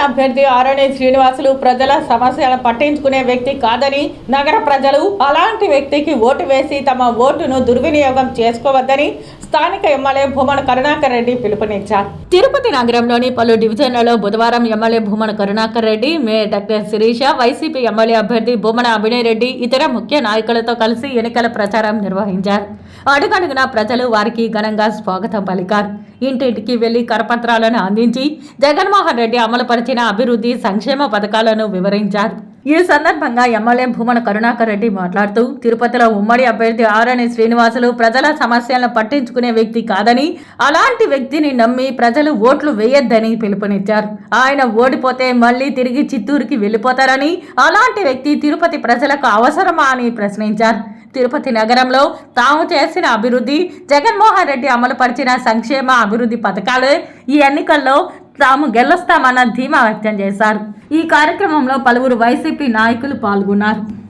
అభ్యర్థి ఆరణి శ్రీనివాసులు ప్రజల సమస్యలను పట్టించుకునే వ్యక్తి కాదని నగర ప్రజలు అలాంటి వ్యక్తికి ఓటు వేసి తమ ఓటును దుర్వినియోగం చేసుకోవద్దని స్థానిక ఎమ్మెల్యే భూమన కరుణాకర్ రెడ్డి పిలుపునిచ్చారు. తిరుపతి నగరంలోని పలు డివిజన్లలో బుధవారం MLA Bhumana Karunakar Reddy mayor doctor Sirisha YCP MLA అభ్యర్థి భూమన అభినయ్ రెడ్డి ఇతర ముఖ్య నాయకులతో కలిసి ఎన్నికల ప్రచారం నిర్వహించారు. అడుగడుగునా ప్రజలు వారికి ఘనంగా స్వాగతం పలికారు. ఇంటింటికి వెళ్ళి కరపత్రాలను అందించి జగన్మోహన్ రెడ్డి అమలుపరిచిన అభివృద్ధి సంక్షేమ పథకాలను వివరించారు. ఈ సందర్భంగా ఎమ్మెల్యే భూమన కరుణాకర్ రెడ్డి మాట్లాడుతూ తిరుపతిలో ఉమ్మడి అభ్యర్థి ఆరణి శ్రీనివాసులు ప్రజల సమస్యలను పట్టించుకునే వ్యక్తి కాదని అలాంటి వ్యక్తిని నమ్మి ప్రజలు ఓట్లు వేయొద్దని పిలుపునిచ్చారు. ఆయన ఓడిపోతే మళ్ళీ తిరిగి చిత్తూరుకి వెళ్ళిపోతారని అలాంటి వ్యక్తి తిరుపతి ప్రజలకు అవసరమా అని ప్రశ్నించారు. తిరుపతి నగరంలో తాము చేసిన అభివృద్ధి జగన్మోహన్ రెడ్డి అమలుపరిచిన సంక్షేమ అభివృద్ధి పథకాలు ఈ ఎన్నికల్లో తాము గెలుస్తామన్న ధీమా వ్యక్తం చేశారు. ఈ కార్యక్రమంలో పలువురు వైసీపీ నాయకులు పాల్గొన్నారు.